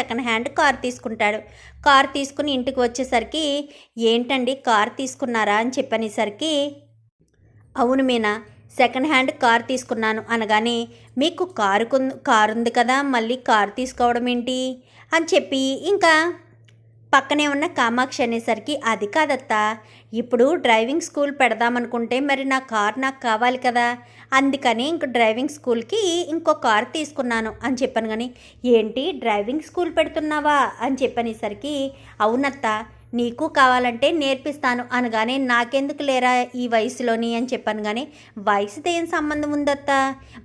Second hand car తీసుకుంటాడు. Car తీసుకుని ఇంటికి వచ్చేసరికి ఏంటండి కార్ తీసుకున్నారా? అని చెప్పనేసరికి అవును మీనా సెకండ్ హ్యాండ్ కార్ తీసుకున్నాను. అనగానే మీకు కారు కారు ఉంది కదా మళ్ళీ కారు తీసుకోవడం ఏంటి? అని చెప్పి ఇంకా పక్కనే ఉన్న కామాక్షి అనేసరికి అది కాదత్తా ఇప్పుడు డ్రైవింగ్ స్కూల్ పెడదామనుకుంటే మరి నా కార్ నాకు కావాలి కదా. అందుకని ఇంక డ్రైవింగ్ స్కూల్కి ఇంకో కార్ తీసుకున్నాను అని చెప్పాను కానీ ఏంటి డ్రైవింగ్ స్కూల్ పెడుతున్నావా? అని చెప్పనేసరికి అవునత్తా నీకు కావాలంటే నేర్పిస్తాను అనగానే నాకెందుకు లేరా ఈ వయసులోని అని చెప్పాను కానీ వయసుతో ఏం సంబంధం ఉందత్తా?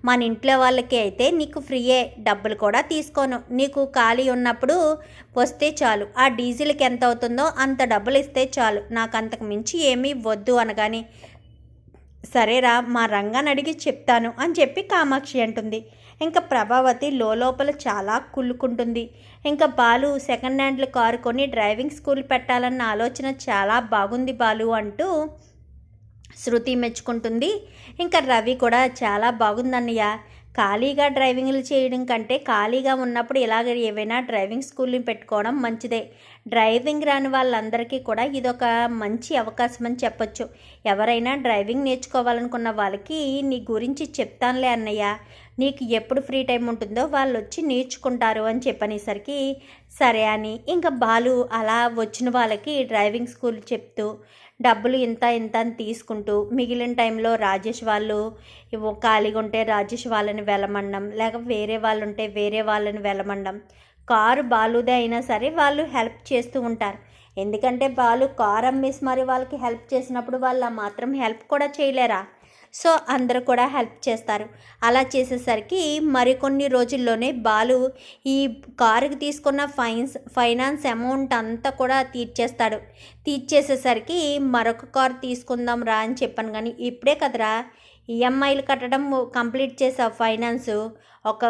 మన ఇంట్లో వాళ్ళకి అయితే నీకు ఫ్రీయే డబ్బులు కూడా తీసుకోను. నీకు ఖాళీ ఉన్నప్పుడు వస్తే చాలు. ఆ డీజిల్కి ఎంత అవుతుందో అంత డబ్బులు ఇస్తే చాలు. నాకు అంతకు మించి ఏమీ వద్దు అనగానే సరేరా మా రంగాన్ని అడిగి చెప్తాను అని చెప్పి కామాక్షి అంటుంది. ఇంకా ప్రభావతి లోపల చాలా కుళ్ళుకుంటుంది. ఇంకా బాలు సెకండ్ హ్యాండ్ల కారు కొని డ్రైవింగ్ స్కూల్ పెట్టాలన్న ఆలోచన చాలా బాగుంది బాలు అంటూ శృతి మెచ్చుకుంటుంది. ఇంకా రవి కూడా చాలా బాగుందన్నయ్య. ఖాళీగా డ్రైవింగ్లు చేయడం కంటే ఖాళీగా ఉన్నప్పుడు ఇలాగ ఏవైనా డ్రైవింగ్ స్కూల్ని పెట్టుకోవడం మంచిదే. డ్రైవింగ్ రాని వాళ్ళందరికీ కూడా ఇదొక మంచి అవకాశం అని చెప్పొచ్చు. ఎవరైనా డ్రైవింగ్ నేర్చుకోవాలనుకున్న వాళ్ళకి నీ గురించి చెప్తానులే అన్నయ్య. నీకు ఎప్పుడు ఫ్రీ టైం ఉంటుందో వాళ్ళు వచ్చి నేర్చుకుంటారు అని చెప్పనేసరికి సరే అని. ఇంకా బాలు అలా వచ్చిన వాళ్ళకి డ్రైవింగ్ స్కూల్ చెప్తూ డబ్బులు ఇంత ఇంత అని తీసుకుంటూ మిగిలిన టైంలో రాజేష్ వాళ్ళు ఖాళీగా ఉంటే రాజేష్ వాళ్ళని వెళ్ళమండం లేక వేరే వాళ్ళు ఉంటే వేరే వాళ్ళని వెళ్ళమండం. కారు బాలుదే అయినా సరే వాళ్ళు హెల్ప్ చేస్తూ ఉంటారు. ఎందుకంటే వాళ్ళు కారు అమ్మేసి మరి వాళ్ళకి హెల్ప్ చేసినప్పుడు వాళ్ళు మాత్రం హెల్ప్ కూడా చేయలేరా? సో అందరూ కూడా హెల్ప్ చేస్తారు. అలా చేసేసరికి మరికొన్ని రోజుల్లోనే బాలు ఈ కారుకి తీసుకున్న ఫైన్స్ ఫైనాన్స్ అమౌంట్ అంతా కూడా తీర్చేస్తాడు. తీర్చేసేసరికి మరొక కారు తీసుకుందాం రా అని చెప్పాను కానీ ఇప్పుడే కదరా ఈఎంఐలు కట్టడం కంప్లీట్ చేసావు ఫైనాన్స్ ఒక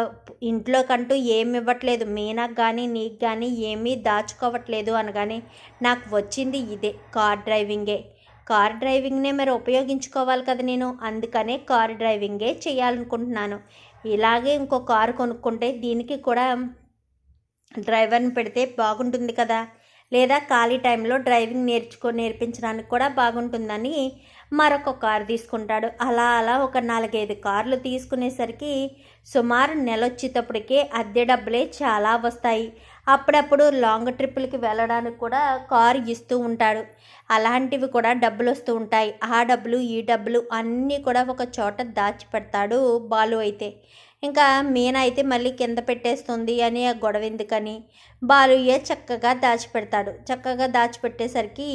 ఇంట్లోకంటూ ఏమి ఇవ్వట్లేదు. మీనాకు కానీ నీకు కానీ ఏమీ దాచుకోవట్లేదు అనగానే నాకు వచ్చింది ఇదే కార్ డ్రైవింగే. కార్ డ్రైవింగ్నే మరి ఉపయోగించుకోవాలి కదా నేను. అందుకనే కార్ డ్రైవింగే చేయాలనుకుంటున్నాను. ఇలాగే ఇంకో కారు కొనుక్కుంటే దీనికి కూడా డ్రైవర్ని పెడితే బాగుంటుంది కదా. లేదా ఖాళీ టైంలో డ్రైవింగ్ నేర్చుకో నేర్పించడానికి కూడా బాగుంటుందని మరొక కారు తీసుకుంటాడు. అలా అలా ఒక నాలుగైదు కార్లు తీసుకునేసరికి సుమారు నెల వచ్చేటప్పటికే అద్దె డబ్బులే చాలా వస్తాయి. అప్పుడప్పుడు లాంగ్ ట్రిప్పులకి వెళ్ళడానికి కూడా కారు ఇస్తూ ఉంటాడు. అలాంటివి కూడా డబ్బులు వస్తూ ఉంటాయి. ఆ డబ్బులు ఈ డబ్బులు అన్నీ కూడా ఒక చోట దాచిపెడతాడు బాలు అయితే. ఇంకా మీనా అయితే మళ్ళీ కింద పెట్టేస్తుంది అని ఆ గొడవ ఎందుకని? బాలుయ్య చక్కగా దాచిపెడతాడు చక్కగా దాచిపెట్టేసరికి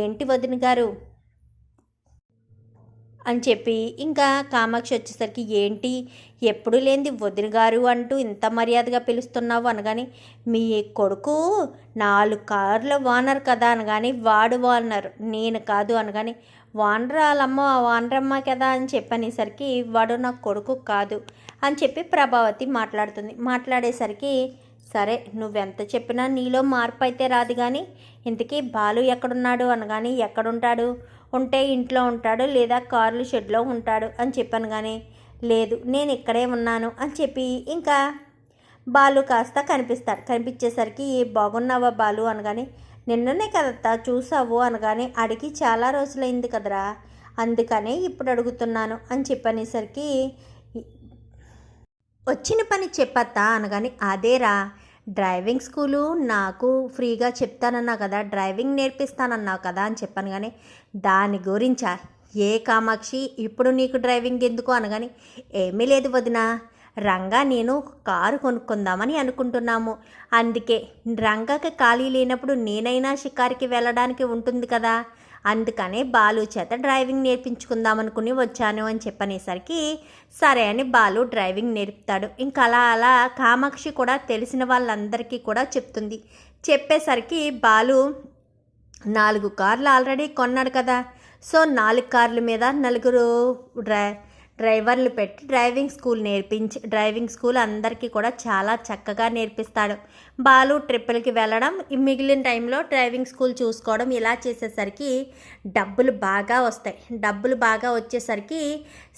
ఏంటి వదిన గారు? అని చెప్పి ఇంకా కామాక్షి వచ్చేసరికి ఏంటి? ఎప్పుడు లేనిది వదిన గారు అంటూ ఇంత మర్యాదగా పిలుస్తున్నావు అనగాని మీ కొడుకు నాలుగు కార్ల ఓనర్ కదా అనగాని వాడు ఓనర్ నేను కాదు అనగాని వానరాలమ్మ వానరమ్మ కదా అని చెప్పనేసరికి వాడు నా కొడుకు కాదు అని చెప్పి ప్రభావతి మాట్లాడుతుంది. మాట్లాడేసరికి సరే నువ్వెంత చెప్పినా నీలో మార్పు అయితే రాదు కానీ ఇంతకీ బాలు ఎక్కడున్నాడు అనగాని ఎక్కడుంటాడు? ఉంటే ఇంట్లో ఉంటాడు లేదా కార్లు షెడ్లో ఉంటాడు అని చెప్పాను కానీ లేదు నేను ఇక్కడే ఉన్నాను అని చెప్పి ఇంకా బాలు కాస్త కనిపిస్తాడు. కనిపించేసరికి బాగున్నావా బాలు? అనగానే నిన్ననే కదత్తా చూసావు? అనగానే అడిగి చాలా రోజులైంది కదరా అందుకనే ఇప్పుడు అడుగుతున్నాను అని చెప్పనేసరికి వచ్చిన పని చెప్పత్తా? అనగానే అదేరా డ్రైవింగ్ స్కూలు నాకు ఫ్రీగా చెప్తానన్నా కదా డ్రైవింగ్ నేర్పిస్తానన్నావు కదా అని చెప్పాను కానీ దాని గురించా? ఏ కామాక్షి? ఇప్పుడు నీకు డ్రైవింగ్ ఎందుకు అనగాని ఏమీ లేదు వదినా. రంగా నేను కారు కొనుక్కుందామని అనుకుంటున్నాము. అందుకే రంగాకి ఖాళీ లేనప్పుడు నేనైనా షికారికి వెళ్ళడానికి ఉంటుంది కదా. అందుకనే బాలు చేత డ్రైవింగ్ నేర్పించుకుందామనుకుని వచ్చాను అని చెప్పనేసరికి సరే అని బాలు డ్రైవింగ్ నేర్పుతాడు. ఇంకా అలా అలా కామాక్షి కూడా తెలిసిన వాళ్ళందరికీ కూడా చెప్తుంది. చెప్పేసరికి బాలు నాలుగు కార్లు ఆల్రెడీ కొన్నాడు కదా. సో నాలుగు కార్ల మీద నలుగురు డ్రై డ్రైవర్లు పెట్టి డ్రైవింగ్ స్కూల్ నేర్పించి డ్రైవింగ్ స్కూల్ అందరికీ కూడా చాలా చక్కగా నేర్పిస్తాడు. బాలు ట్రిప్పులకి వెళ్ళడం మిగిలిన టైంలో డ్రైవింగ్ స్కూల్ చూసుకోవడం ఇలా చేసేసరికి డబ్బులు బాగా వస్తాయి. డబ్బులు బాగా వచ్చేసరికి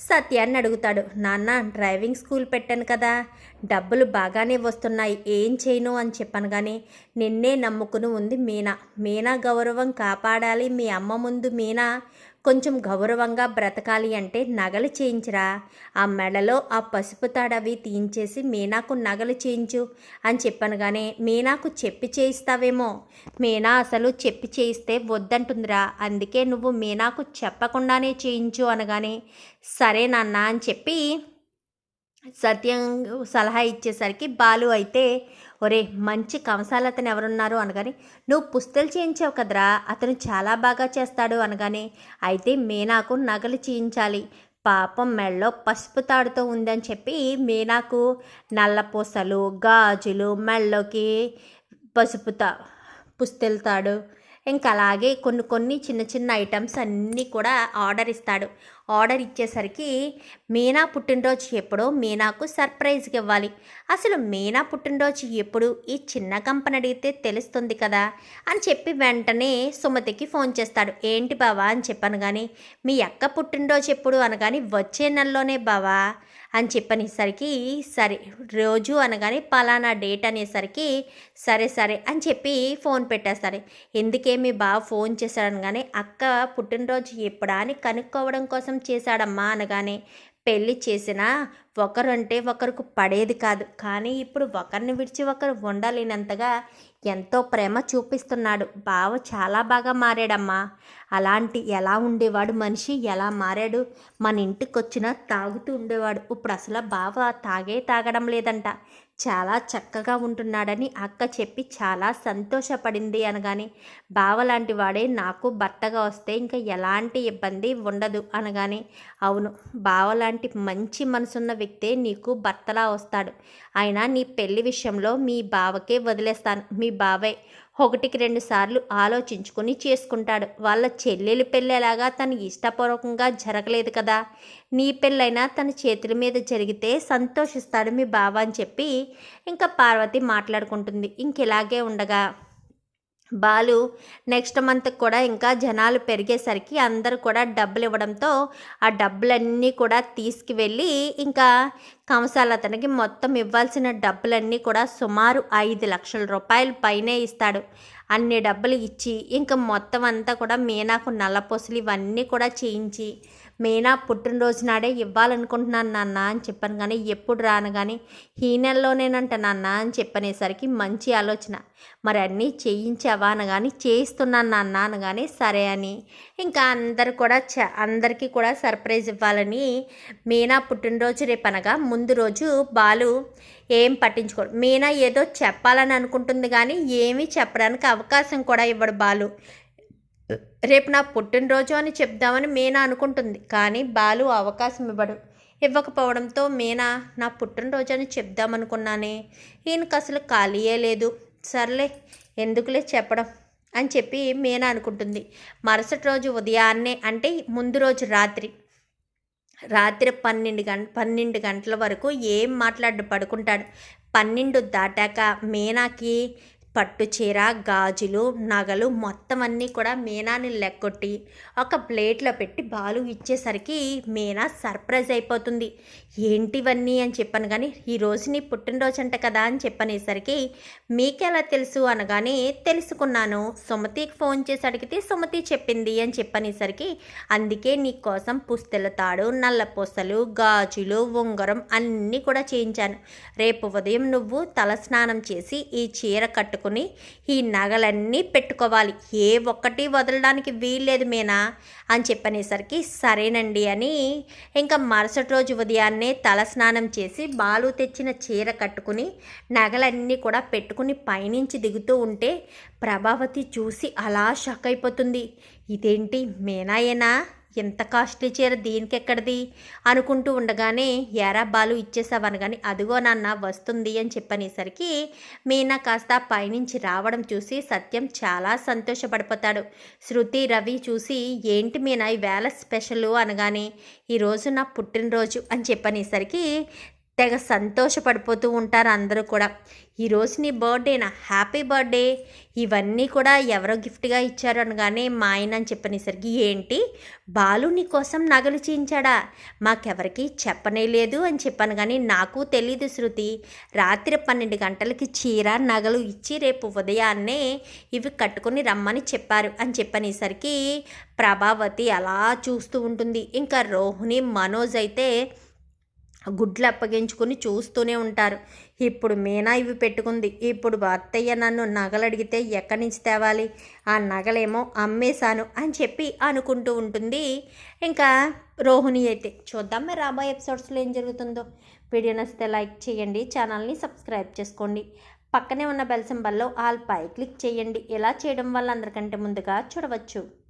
సత్యాన్ని అడుగుతాడు నాన్న డ్రైవింగ్ స్కూల్ పెట్టాను కదా డబ్బులు బాగానే వస్తున్నాయి ఏం చేయను అని చెప్పాను కానీ నిన్నే నమ్ముకుని ఉంది మీనా. మీనా గౌరవం కాపాడాలి మీ అమ్మ ముందు మీనా. కొంచెం గౌరవంగా బ్రతకాలి అంటే నగలు చేయించరా. ఆ మెడలో ఆ పసుపు తాడవి తీయించేసి మీనాకు నగలు చేయించు అని చెప్పాను కానీ మీనాకు చెప్పి చేయిస్తావేమో. మీనా అసలు చెప్పి చేయిస్తే వద్దంటుందిరా. అందుకే నువ్వు మీనాకు చెప్పకుండానే చేయించు అనగానే సరే నాన్న అని చెప్పి సత్యం సలహా ఇచ్చేసరికి బాలు అయితే ఒరే మంచి కంసాలు అతను ఎవరున్నారు? అనగానే నువ్వు పుస్తలు చేయించావు కదరా అతను చాలా బాగా చేస్తాడు అనగానే అయితే మీనాకు నగలు చేయించాలి. పాపం మెళ్ళలో పసుపు తాడుతో ఉందని చెప్పి మీనాకు నల్లపూసలు గాజులు మెళ్ళలోకి పసుపు తా పుస్తెల తాడు ఇంకా అలాగే కొన్ని కొన్ని చిన్న చిన్న ఐటమ్స్ అన్నీ కూడా ఆర్డర్ ఇస్తాడు. ఆర్డర్ ఇచ్చేసరికి మీనా పుట్టినరోజు ఎప్పుడో మీనాకు సర్ప్రైజ్కి ఇవ్వాలి. అసలు మీనా పుట్టినరోజు ఎప్పుడు? ఈ చిన్న కంపెనీ అడిగితే తెలుస్తుంది కదా? అని చెప్పి వెంటనే సుమతికి ఫోన్ చేస్తాడు. ఏంటి బావా అని చెప్పాను కానీ మీ అక్క పుట్టినరోజు ఎప్పుడు అనగాని వచ్చే నెలలోనే బావా? అని చెప్పనేసరికి సరే రోజు అనగానే పలానా డేట్ అనేసరికి సరే సరే అని చెప్పి ఫోన్ పెట్టేస్తారు. ఎందుకే మీ బావ ఫోన్ చేశాడనగానే అక్క పుట్టినరోజు ఎప్పుడా అని కనుక్కోవడం కోసం చేశాడమ్మా అనగానే పెళ్ళి చేసినా ఒకరంటే ఒకరికి పడేది కాదు. కానీ ఇప్పుడు ఒకరిని విడిచి ఒకరు ఉండలేనంతగా ఎంతో ప్రేమ చూపిస్తున్నాడు. బావ చాలా బాగా మారాడమ్మా. అలాంటి ఎలా ఉండేవాడు మనిషి? ఎలా మారాడు? మన ఇంటికి వచ్చినా తాగుతూ ఉండేవాడు. ఇప్పుడు అసలు బావ తాగే తాగడం లేదంట. చాలా చక్కగా ఉంటున్నాడని అక్క చెప్పి చాలా సంతోషపడింది అనగానే బావ లాంటి వాడే నాకు భర్తగా వస్తే ఇంకా ఎలాంటి ఇబ్బంది ఉండదు అనగానే అవును బావ లాంటి మంచి మనసున్న వ్యక్తే నీకు భర్తలా వస్తాడు. అయినా నీ పెళ్ళి విషయంలో మీ బావకే వదిలేస్తాను. మీ బావే ఒకటికి రెండు సార్లు ఆలోచించుకుని చేసుకుంటాడు. వాళ్ళ చెల్లెలు పెళ్ళేలాగా తను ఇష్టపూర్వకంగా జరగలేదు కదా. నీ పెళ్ళైనా తన చేతుల మీద జరిగితే సంతోషిస్తాడు మీ బావ అని చెప్పి ఇంకా పార్వతి మాట్లాడుకుంటుంది. ఇంకెలాగే ఉండగా బాలు నెక్స్ట్ మంత్ కూడా ఇంకా జనాలు పెరిగేసరికి అందరూ కూడా డబ్బులు ఇవ్వడంతో ఆ డబ్బులన్నీ కూడా తీసుకువెళ్ళి ఇంకా కంసాల అతనికి మొత్తం ఇవ్వాల్సిన డబ్బులన్నీ కూడా సుమారు ఐదు లక్షల రూపాయలు పైనే ఇస్తాడు. అన్ని డబ్బులు ఇచ్చి ఇంకా మొత్తం అంతా కూడా మీనాకు నల్లపొసలు ఇవన్నీ కూడా చేయించి మీనా పుట్టినరోజు నాడే ఇవ్వాలనుకుంటున్నాను నాన్న అని చెప్పాను కానీ ఎప్పుడు రాను కానీ ఈ నెలలోనేనంట నాన్న అని చెప్పనేసరికి మంచి ఆలోచన. మరి అన్నీ చేయించావా అనగాని చేయిస్తున్నాను నాన్న అనగానే సరే అని. ఇంకా అందరు కూడా చ అందరికీ కూడా సర్ప్రైజ్ ఇవ్వాలని మీనా పుట్టినరోజు రేపు అనగా ముందు రోజు బాలు ఏం పట్టించుకోడు. మీనా ఏదో చెప్పాలని అనుకుంటుంది కానీ ఏమీ చెప్పడానికి అవకాశం కూడా ఇవ్వడు బాలు. రేపు నా పుట్టినరోజు అని చెప్దామని మీనా అనుకుంటుంది కానీ బాలు అవకాశం ఇవ్వడు. ఇవ్వకపోవడంతో మీనా నా పుట్టినరోజు అని చెప్దామనుకున్నానే. ఈయనకు అసలు ఖాళీయే లేదు. సర్లే ఎందుకులే చెప్పడం అని చెప్పి మీనా అనుకుంటుంది. మరుసటి రోజు ఉదయాన్నే అంటే ముందు రోజు రాత్రి. రాత్రి పన్నెండు గంట పన్నెండు గంటల వరకు ఏం మాట్లాడు పడుకుంటాడు. పన్నెండు దాటాక మీనాకి పట్టు చీర గాజులు నగలు మొత్తం అన్నీ కూడా మీనాని లెక్కొట్టి ఒక ప్లేట్లో పెట్టి బాలు ఇచ్చేసరికి మీనా సర్ప్రైజ్ అయిపోతుంది. ఏంటివన్నీ అని చెప్పాను కానీ ఈరోజు నీ పుట్టినరోజు అంట కదా అని చెప్పనేసరికి మీకెలా తెలుసు అనగానే తెలుసుకున్నాను. సుమతికి ఫోన్ చేసి అడిగితే సుమతి చెప్పింది అని చెప్పనేసరికి అందుకే నీ కోసం పుస్తెల తాడు నల్ల పూసలు గాజులు ఉంగరం అన్నీ కూడా చేయించాను. రేపు ఉదయం నువ్వు తల స్నానం చేసి ఈ చీర పెట్టుకుని ఈ నగలన్నీ పెట్టుకోవాలి. ఏ ఒక్కటి వదలడానికి వీల్లేదు మేనా అని చెప్పనేసరికి సరేనండి అని ఇంకా మరుసటి రోజు ఉదయాన్నే తలస్నానం చేసి బాలు తెచ్చిన చీర కట్టుకుని నగలన్నీ కూడా పెట్టుకుని పైనుంచి దిగుతూ ఉంటే ప్రభావతి చూసి అలా షాక్ అయిపోతుంది. ఇదేంటి మేనాయేనా? ఎంత కాస్ట్లీ చీర దీనికి ఎక్కడిది అనుకుంటూ ఉండగానే ఏరా బాలు ఇచ్చేసావనగాని అదిగో నాన్న వస్తుంది అని చెప్పనేసరికి మీనా కాస్త పైనుంచి రావడం చూసి సత్యం చాలా సంతోషపడిపోతాడు. శృతి రవి చూసి ఏంటి మీనా ఈవేళ స్పెషల్? అనగానే ఈరోజు నా పుట్టినరోజు అని చెప్పనేసరికి తెగ సంతోషపడిపోతూ ఉంటారు అందరూ కూడా. ఈరోజు నీ బర్త్డేనా హ్యాపీ బర్త్డే ఇవన్నీ కూడా ఎవరో గిఫ్ట్గా ఇచ్చారు అనగానే మా ఆయన అని చెప్పనేసరికి ఏంటి? బాలు నీ కోసం నగలు చేయించాడా మాకెవరికి చెప్పనే లేదు అని చెప్పాను కానీ నాకు తెలీదు శృతి. రాత్రి పన్నెండు గంటలకి చీర నగలు ఇచ్చి రేపు ఉదయాన్నే ఇవి కట్టుకుని రమ్మని చెప్పారు అని చెప్పనేసరికి ప్రభావతి అలా చూస్తూ ఉంటుంది. ఇంకా రోహిణి మనోజ్ అయితే గుడ్లు అప్పగించుకుని చూస్తూనే ఉంటారు. ఇప్పుడు మీనా ఇవి పెట్టుకుంది. ఇప్పుడు అత్తయ్య నన్ను నగలు అడిగితే ఎక్కడి నుంచి తేవాలి? ఆ నగలేమో అమ్మేశాను అని చెప్పి అనుకుంటూ ఉంటుంది. ఇంకా రోహిణి అయితే చూద్దాం మరి రాబోయే ఎపిసోడ్స్లో ఏం జరుగుతుందో. వీడియో నచ్చితే లైక్ చేయండి ఛానల్ని సబ్స్క్రైబ్ చేసుకోండి. పక్కనే ఉన్న బెల్ సింబల్లో ఆల్ పై క్లిక్ చేయండి. ఇలా చేయడం వల్ల అందరికంటే ముందుగా చూడవచ్చు.